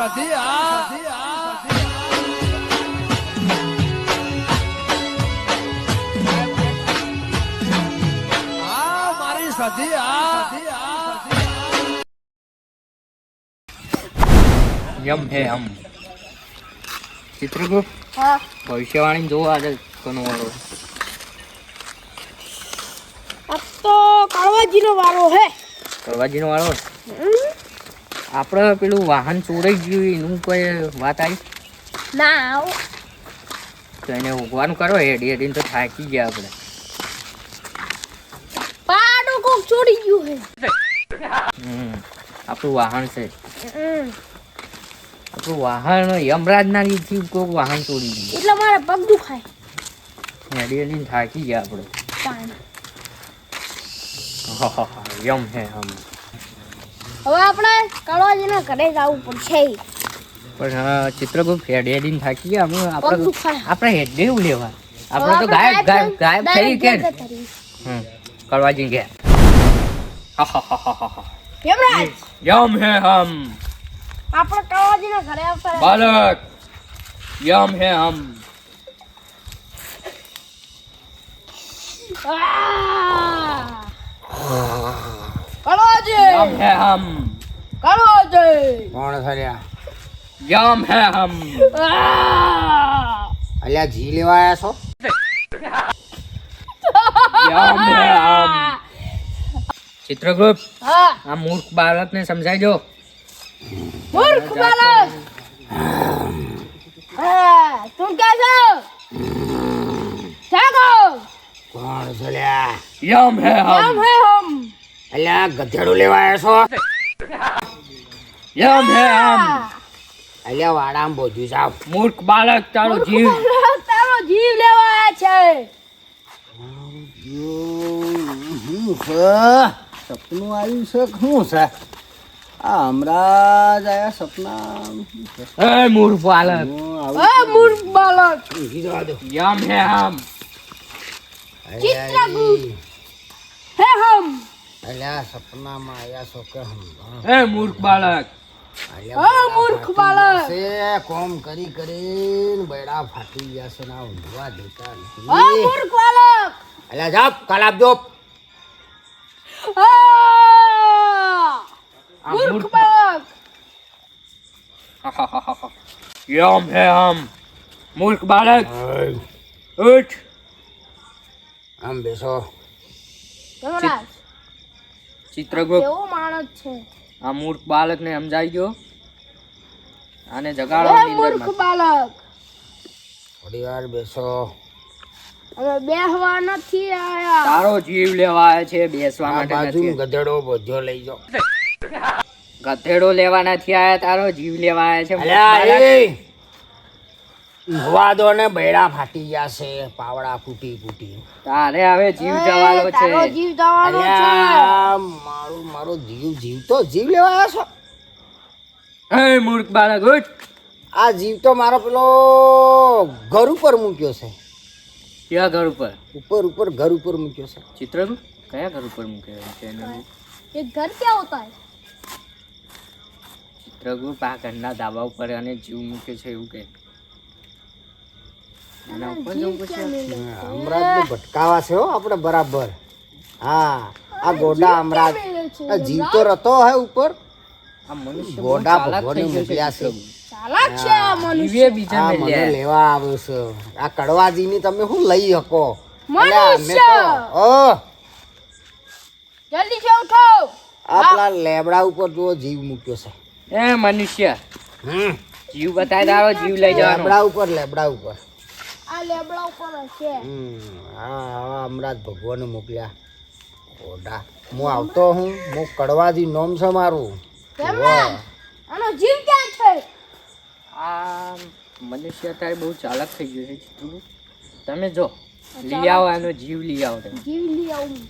સધી આ. આ મારી સધી આ. યમ હે હમ. ચિત્રગુપ્ત હા. ભવિષ્યવાણી જોવો આજે કોનો વાળો આ તો કાળવાજીનો વારો હે. આપણે પેલું વાહન ચોરાઈ ગયું એનું કોઈ વાત આવી? ના તો એને ઉગવાનું કરો હેડી હેડીને તો થાકી ગયા આપણે. પાડો કોક ચોરી ગયું હે. આપણું વાહન છે. આપણું વાહન યમરાજના રીતથી કોક વાહન ચોરી ગયું. એટલે મારે પગ દુખાય. હેડી હેડીને થાકી ગયા આપણે. પાણી. યમ હે હમ. હવે આપણે કાળવાજીના ઘરે જવું પડશે. પણ ચિત્રગુપ્ત હેડી હેડીને થાકી ગયા. અમે આપણે આપણે હેડે લેવા. આપણે તો ગાયબ ગાયબ ગાયબ થઈ કે. હમ. કરવાજી ગયા યમરાજ! યમ હે હમ. આપણે કાળવાજીના ઘરે આવતા. બાલક યમ હે હમ. આહ! કાળવાજી है हम હમ કાળવાજી કોણ હે હમ. આહ! અલ્યા જી લેવા આવ્યા છો? યમ હે હમ. ચિત્રગુપ્ત હા. આ મૂર્ખ બાળકને સમજાઈ દો મૂર્ખ બાળક. હા તું કે છો? જાગો. કોણ લ્યા યમ હે નામ હમ હે હમ આ ગધેડું લેવા આવ્યો છો? યમ હે હમ એટલે વાડામાં બોજુ જાવ મૂર્ખ બાળક તારો જીવ. તારો જીવ લેવા આવ્યા છે. સપનું આવ્યું છે શું છે? આ હમણાં જ આયા સપના. શું છે? હે મૂર્ખ બાળક. હું આવું મૂર્ખ બાળક. યમ હે આમ ચિત્રગુપ્ત. અલ્યા સપનામાં આયા છો કે હમ હે મૂર્ખ બાળક. મૂર્ખ બાળક. એ કોમ કરી કરીને બૈડા ફાટી ગયા છે ના દેતા મૂર્ખ બાળક. અલ્યા જાપ કાલ આપજો હા! મૂર્ખ બાળક. યમ હે હમ. મૂર્ખ બાળક. ઉઠ. આમ બેસો. યમરાજ ચિત્રગુપ્ત. કેવો માણસ છે. આ મૂર્ખ બાળકને સમજાઈ ગયો. આને જગાડો મૂર્ખ બાળક. થોડી વાર બેસો. અમે બેસવા નથી આયા. તારો જીવ લેવા આવે છે બેસવા માટે બાજુ નથી ગધેડો બોજો લઈ જાઓ. ગધેડો લેવા નથી આયા તારો જીવ લેવા આવ્યા છે વાદો ને બેડા ફાટી ગયા છે પાવડા ફૂટી ફૂટી. તારે હવે જીવ જવાનો છે. જીવ જવાનો છે. મારું મારો જીવ જીવ તો જીવ લેવા આવ્યો છો. એ મૂર્ખ બાળક ઉઠ. આ જીવ તો મારો પેલો ઘર ઉપર મૂક્યો છે. કયા ઘર ઉપર? ઉપર ઉપર ઘર ઉપર મૂક્યો છે. ચિત્ર કયા ઘર ઉપર મૂક્યો છે એ ઘર ક્યાં હોતા હે ચિત્રગુપ્ત આ ઘરના ધાબા ઉપર અને જીવ મૂક્યો છે એવું કે. અમરાજ ભટકાવા છે આપણે બરાબર. હા આ ગોડા અમરાજ જીવ તો રતો હે ઉપર. ગોડા છે. લેવા આવ્યો છે. આ કડવાજીની તમે શું લઈ શકો? મનુષ્ય! ઓ! જલ્દી લેબડા ઉપર જો જીવ મૂક્યો છે. એ મનુષ્ય હમ. જીવ બતાય દારો જીવ લઈ જવાનો. લેબડા ઉપર લેબડા ઉપર. આ લેબડા ઉપર હશે હમ હા હમણાં જ ભગવાને મોકલ્યા. ગોડા હું આવતો હું હું કડવાથી નોમ છે મારું. આનો જીવ ક્યાં છે? આ મનુષ્ય અત્યારે બહુ ચાલાક થઈ ગયો છે તમે જો લઈ આવો એનો જીવ લઈ આવો જીવ લઈ આવું.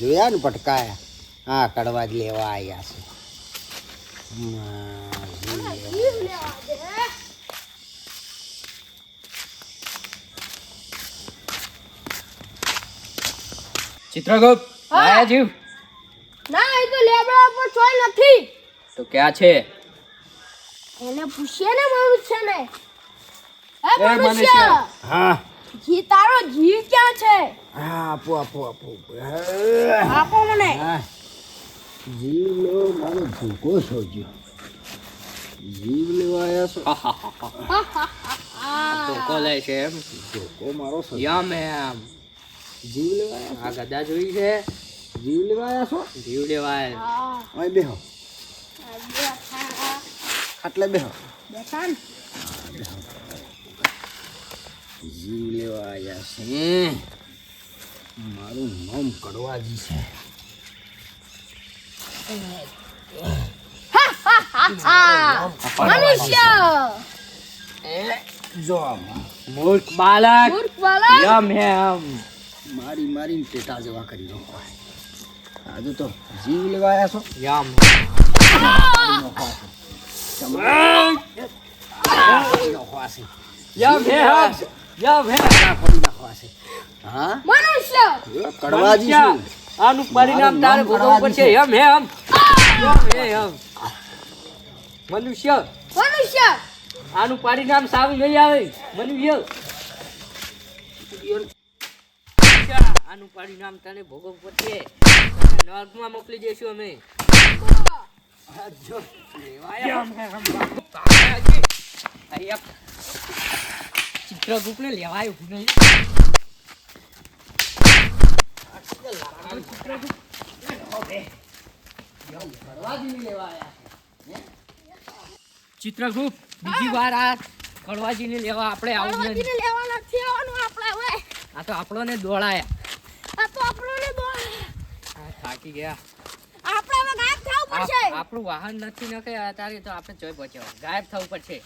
જોયા ને પટકાયા હા કડવા જ લેવા આવ્યા છે. જીવ લેવા. જીવ લેવા દે ચિત્રગુપ્ત. લાયા જીવ? ના એ તો લેબડા પર ચોય નથી. તો ક્યાં છે? એને પૂછીએ ને મનુષ્ય ને હે એ મનુષ્ય. હા. જી તારો જીવ ક્યાં છે? હા આપો આપો આપો. આપો મને. જીવ લો મારો ભૂકો સોજ્યો જીવ. લેવા આવ્યા છો. ભૂકો લે છે એમ. ભૂકો મારો યમ એમ જીવ લેવાયા? આ ગદા જોઈ છે. જીવ લેવાયા છો? જીવ લેવાય. હા. અહીં બેહો. આટલે ખાટલે બેહો. બેઠા ને. જીવ લેવાયા છે. મારું નામ કડવાજી છે. હા મનુષ્ય. જો આમાં મૂર્ખ બાલક મૂર્ખ બાલક યમ એમ મારી મારી ટેટા જવા કરી દો. આજે તો જીવ લેવા આવ્યા છો? યામ. હા આનું પરિણામ તારે ભોગવવું પડશે. એમ એમ એમ મનુષ્ય. મનુષ્ય. આનું પરિણામ સારું નહીં આવે. મનુષ્ય. આનું પરિણામ તને ભોગવવું પડશે. નર્કમાં મોકલી દઈશું અમે. ચિત્રગુપ્ત ને લેવાયું નહીં. ચિત્રગુપ્ત બીજી વાર આ કડવાજીને લેવા આપણે આવું આ તો આપણને દોડાયા. થાકી ગયા. આપણું વાહન નથી નખે અત્યારે તો આપણે જોઈ પહોંચ્યો ગાયબ થવું પડશે.